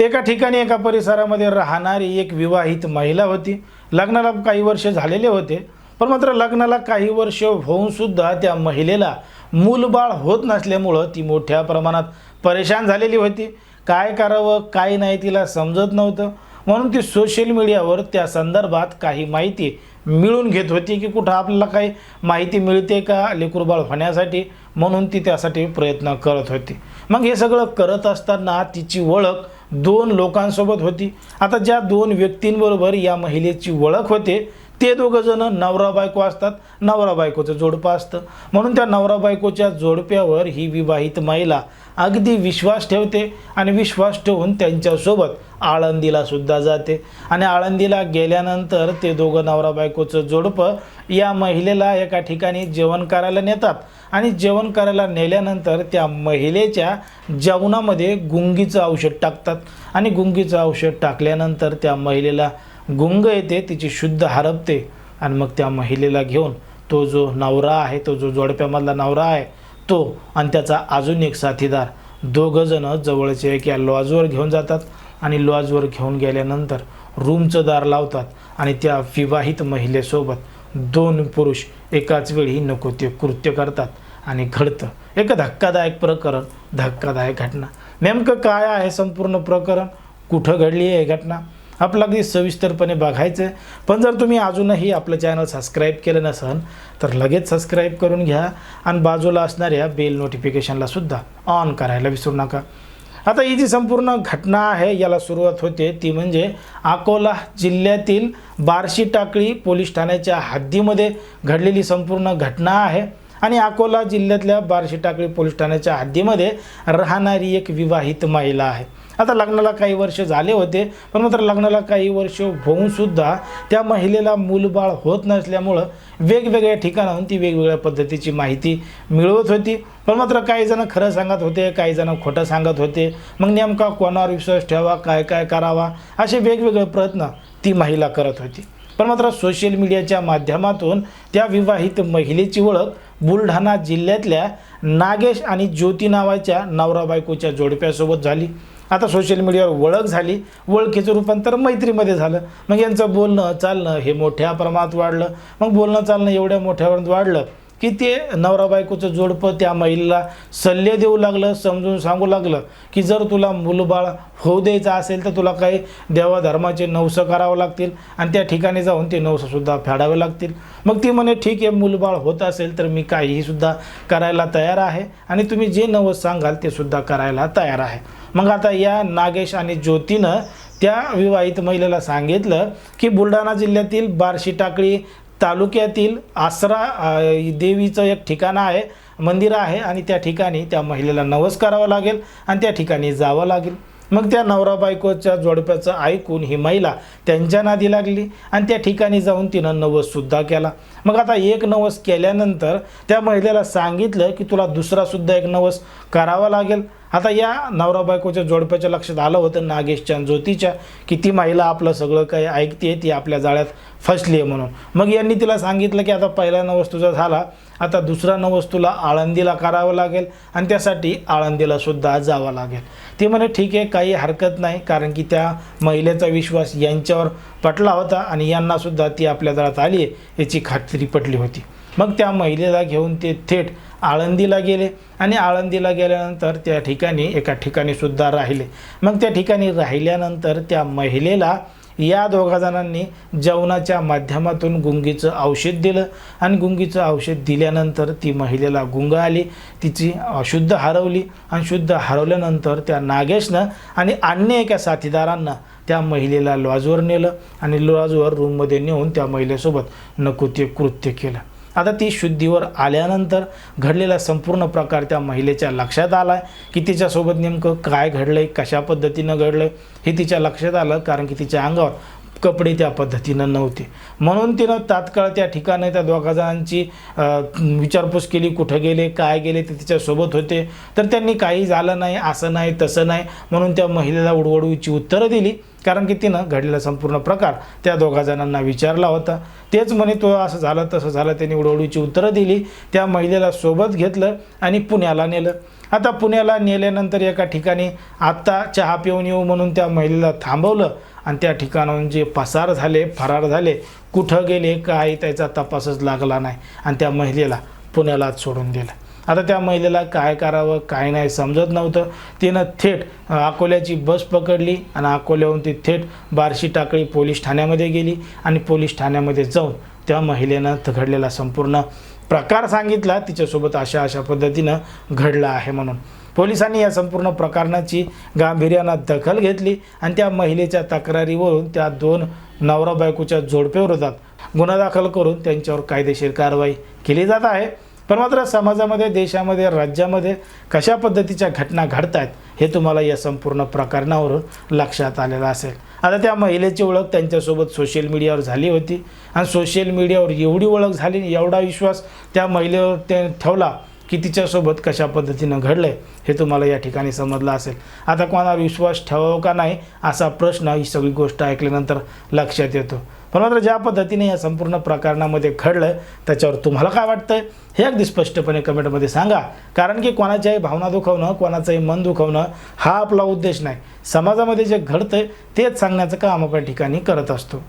एका ठिकाणी एका परिसरामध्ये राहणारी एक विवाहित महिला होती. लग्नाला काही वर्ष झालेले होते पण मात्र लग्नाला काही वर्ष होऊन सुद्धा त्या महिलेला मूलबाळ होत नसल्यामुळं ती मोठ्या प्रमाणात परेशान झालेली होती. काय करावं काय नाही तिला समजत नव्हतं. म्हणून ती सोशल मीडियावर त्या संदर्भात काही माहिती मिळून घेत होती की कुठं आपल्याला काही माहिती मिळते का लेकुरबाळ होण्यासाठी? म्हणून ती त्यासाठी प्रयत्न करत होती. मग हे सगळं करत असताना तिची ओळख दोन लोकांसोबत होती. आता ज्या दोन व्यक्तींबरोबर या महिलेची ओळख होते ते दोघं जण नवरा बायको असतात नवरा बायकोचं जोडपं असतं. म्हणून त्या नवरा बायकोच्या जोडप्यावर ही विवाहित महिला अगदी विश्वास ठेवते आणि विश्वास ठेवून त्यांच्यासोबत आळंदीला सुद्धा जाते. आणि आळंदीला गेल्यानंतर ते दोघं नवरा बायकोचं जोडपं या महिलेला एका ठिकाणी जेवण करायला नेतात आणि जेवण करायला नेल्यानंतर त्या महिलेच्या जेवणामध्ये गुंगीचं औषध टाकतात. आणि गुंगीचं औषध टाकल्यानंतर त्या महिलेला गुंग येते तिची शुद्ध हरपते आणि मग त्या महिलेला घेऊन तो जो नवरा आहे तो जो जोडप्यामधला नवरा आहे तो आणि त्याचा अजून एक साथीदार दोघंजणं जवळचे एक या लॉजवर घेऊन जातात आणि लॉजवर घेऊन गेल्यानंतर रूमचं दार लावतात आणि त्या विवाहित महिलेसोबत दोन पुरुष एकाच वेळी नको ते कृत्य करतात आणि घडतं. एक धक्कादायक प्रकरण धक्कादायक घटना. नेमकं काय आहे संपूर्ण प्रकरण? कुठं घडली आहे घटना? आपलं अगदी सविस्तरपणे बघायचं आहे. पण जर तुम्ही अजूनही आपलं चॅनल सबस्क्राईब केलं नसेल तर लगेच सबस्क्राईब करून घ्या आणि बाजूला असणाऱ्या बेल नोटिफिकेशनला सुद्धा ऑन करायला विसरू नका. आता ही जी संपूर्ण घटना आहे याला सुरुवात होते ती म्हणजे अकोला जिल्ह्यातील बार्शी टाकळी पोलीस ठाण्याच्या हद्दीमध्ये घडलेली संपूर्ण घटना आहे. आणि अकोला जिल्ह्यातल्या बार्शी टाकळी पोलीस ठाण्याच्या हद्दीमध्ये राहणारी एक विवाहित महिला आहे. आता लग्नाला काही वर्ष झाले होते पण मात्र लग्नाला काही वर्ष होऊन सुद्धा त्या महिलेला मूलबाळ होत नसल्यामुळं वेगवेगळ्या ठिकाणाहून ती वेगवेगळ्या पद्धतीची माहिती मिळवत होती. पण मात्र काही जण खरं सांगत होते काही जण खोटं सांगत होते. मग नेमका कोणावर विश्वास ठेवा काय काय करावा असे वेगवेगळे प्रयत्न ती महिला करत होती. पण मात्र सोशल मीडियाच्या माध्यमातून त्या विवाहित महिलेची ओळख बुलढाणा जिल्ह्यातल्या नागेश आणि ज्योती नावाच्या नवरा बायकोच्या जोडप्यासोबत झाली. आता सोशल मीडियावर ओळख झाली. ओळखीचं रूपांतर मैत्रीमध्ये झालं. मग यांचं बोलणं चालणं हे मोठ्या प्रमाणात वाढलं. मग बोलणं चालणं एवढ्या मोठ्या प्रमाणात वाढलं. की ते नवरा बायकोचं जोडपं त्या महिलेला सल्ले देऊ लागलं समजून सांगू लागलं की जर तुला मुलबाळ होऊ द्यायचं असेल तर तुला काही देवाधर्माचे नवसं करावं लागतील आणि त्या ठिकाणी जाऊन ते नवसंसुद्धा फेडावे लागतील. मग ती म्हणे ठीक आहे मुलबाळ होत असेल तर मी काहीही सुद्धा करायला तयार आहे आणि तुम्ही जे नवस सांगाल ते सुद्धा करायला तयार आहे. मग आता या नागेश आणि ज्योतीनं त्या विवाहित महिलेला सांगितलं की बुलढाणा जिल्ह्यातील बार्शी टाकळी तालुक्यातील आसरा देवीचं एक ठिकाण आहे मंदिर आहे आणि त्या ठिकाणी त्या महिलेला नवस करावा लागेल आणि त्या ठिकाणी जावं लागेल. मग त्या नवरा बायकोच्या जोडप्याचं ऐकून ही महिला त्यांच्या नादी लागली आणि त्या ठिकाणी जाऊन तिनं नवससुद्धा केला. मग आता एक नवस केल्यानंतर त्या महिलेला सांगितलं की तुला दुसरासुद्धा एक नवस करावा लागेल. आता या नवरा बायकोच्या जोडप्याच्या लक्षात आलं होतं नागेशच्या आणि ज्योतीच्या की ती महिला आपलं सगळं काही ऐकते ती आपल्या जाळ्यात फसली आहे म्हणून. मग यांनी तिला सांगितलं की आता पहिला नवस तुझा झाला आता दुसरा नवस तुला आळंदीला करावं लागेल आणि त्यासाठी आळंदीला सुद्धा जावं लागेल. ते म्हणे ठीक आहे काही हरकत नाही कारण की त्या महिलेचा विश्वास यांच्यावर पटला होता आणि यांनासुद्धा ती आपल्या जाळ्यात आली आहे याची खात्री पटली होती. मग त्या महिलेला घेऊन ते थेट आळंदीला गेले आणि आळंदीला गेल्यानंतर त्या ठिकाणी एका ठिकाणी सुद्धा राहिले. मग त्या ठिकाणी राहिल्यानंतर त्या महिलेला या दोघा जणांनी जेवणाच्या माध्यमातून गुंगीचं औषध दिलं. आणि गुंगीचं औषध दिल्यानंतर ती महिलेला गुंग आली तिची शुद्ध हरवली आणि शुद्ध हरवल्यानंतर त्या नागेशनं आणि अन्य एका साथीदारांना त्या महिलेला लॉजवर नेलं आणि लॉजवर रूममध्ये नेऊन त्या महिलेसोबत नको ते कृत्य केलं. आता ती शुद्धीवर आल्यानंतर घडलेला संपूर्ण प्रकार त्या महिलेच्या लक्षात आला की तिच्यासोबत नेमकं काय घडलं आहे कशा पद्धतीनं घडलं हे तिच्या लक्षात आलं कारण की तिच्या अंगावर कपडे त्या पद्धतीनं नव्हते. म्हणून तिनं तात्काळ त्या ठिकाणी त्या दोघा जणांची विचारपूस केली कुठं गेले काय गेले ते तिच्यासोबत होते. तर त्यांनी काही झालं नाही असं नाही तसं नाही म्हणून त्या महिलेला उडवडूची उत्तरं दिली. कारण की तिनं घडलेला संपूर्ण प्रकार त्या दोघा जणांना विचारला होता. तेच म्हणे तो असं झालं तसं झालं त्यांनी उडवडूची उत्तरं दिली. त्या महिलेला सोबत घेतलं आणि पुण्याला नेलं. आता पुण्याला नेल्यानंतर एका ठिकाणी आत्ता चहा पिऊन येऊ म्हणून त्या महिलेला थांबवलं. आणि त्या ठिकाणाहून जे पसार झाले फरार झाले कुठं गेले काय त्याचा तपासच लागला नाही. आणि त्या महिलेला पुण्यालाच सोडून दिलं. आता त्या महिलेला काय करावं काय नाही समजत नव्हतं. तिनं थेट अकोल्याची बस पकडली आणि अकोल्याहून ती थेट बार्शी टाकळी पोलीस ठाण्यामध्ये गेली आणि पोलीस ठाण्यामध्ये जाऊन त्या महिलेनं घडलेला संपूर्ण प्रकार सांगितला. तिच्यासोबत अशा अशा पद्धतीनं घडला आहे म्हणून. पोलिसांनी या संपूर्ण प्रकरणाची गांभीर्यानं दखल घेतली आणि त्या महिलेच्या तक्रारीवरून त्या दोन नवरा बायकोच्या जोडप्याविरोधात गुन्हा दाखल करून त्यांच्यावर कायदेशीर कारवाई केली जात आहे. पण मात्र समाजामध्ये देशामध्ये राज्यामध्ये कशा पद्धतीच्या घटना घडत आहेत हे तुम्हाला या संपूर्ण प्रकरणावरून लक्षात आलेलं असेल. आता त्या महिलेची ओळख त्यांच्यासोबत सोशल मीडियावर झाली होती. आणि सोशल मीडियावर एवढी ओळख झाली एवढा विश्वास त्या महिलेवर ते ठेवला की तिच्यासोबत कशा पद्धतीनं घडलं आहे हे तुम्हाला या ठिकाणी समजलं असेल. आता कोणावर विश्वास ठेवावा का नाही असा प्रश्न ही सगळी गोष्ट ऐकल्यानंतर लक्षात येतो. पण मात्र ज्या पद्धतीने या संपूर्ण प्रकरणामध्ये घडलं त्याच्यावर तुम्हाला काय वाटतं हे अगदी स्पष्टपणे कमेंटमध्ये सांगा. कारण की कोणाच्याही भावना दुखवणं कोणाचंही मन दुखवणं हा आपला उद्देश नाही. समाजामध्ये जे घडतं तेच सांगण्याचं काम आपण ठिकाणी करत असतो.